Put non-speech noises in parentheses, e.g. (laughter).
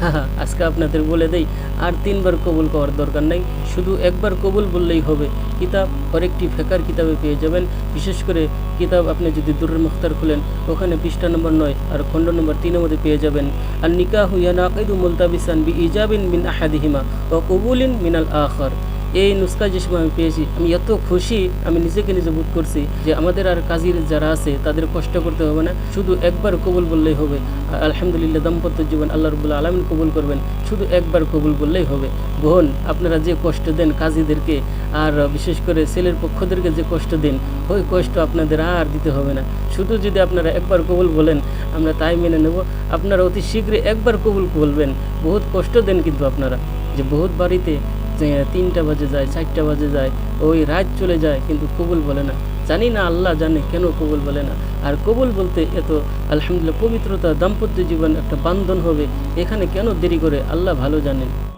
(laughs) আজকে আপনাদের বলে দেই, আর তিনবার কবুল করার দরকার নাই। শুধু একবার কবুল বললেই হবে। কিতাব আরেকটি ফেকার কিতাবে পেয়ে যাবেন। বিশেষ করে কিতাব আপনি যদি দুরের মুখতার খুলেন, ওখানে পৃষ্ঠা নম্বর নয় আর খণ্ড নম্বর তিনের মধ্যে পেয়ে যাবেন। আর নিকাহ ইয়ানাকিদু মুলতাবিসান বি ইজাবিন মিন আহাদিহিমা ও কবুলিন মিনাল আখর। এই নুস্কা যে সময় আমি পেয়েছি, আমি এত খুশি, আমি নিজেকে নিজে বোধ করছি যে আমাদের আর কাজীর যারা আছে, তাদের কষ্ট করতে হবে না। শুধু একবার কবুল বললেই হবে। আলহামদুলিল্লাহ, দাম্পত্য জীবন আল্লাহ রবুল্লা আলমিন কবুল করবেন। শুধু একবার কবুল বললেই হবে। বোন, আপনারা যে কষ্ট দেন কাজীদেরকে, আর বিশেষ করে ছেলের পক্ষদেরকে যে কষ্ট দেন, ওই কষ্ট আপনাদের আর দিতে হবে না। শুধু যদি আপনারা একবার কবুল বলেন, আমরা তাই মেনে নেব। আপনারা অতি শীঘ্রই একবার কবুল বলবেন। বহুত কষ্ট দেন কিন্তু আপনারা। যে বহুত বাড়িতে তিনটা বাজে যায়, চারটা বাজে যায়, ওই রাত চলে যায়, কিন্তু কবুল বলে না। জানি না আল্লাহ জানে, কেন কবুল বলে না। আর কবুল বলতে এত, আলহামদুলিল্লাহ, পবিত্রতা, দাম্পত্য জীবন একটা বান্ধন হবে। এখানে কেন দেরি করে? আল্লাহ ভালো জানেন।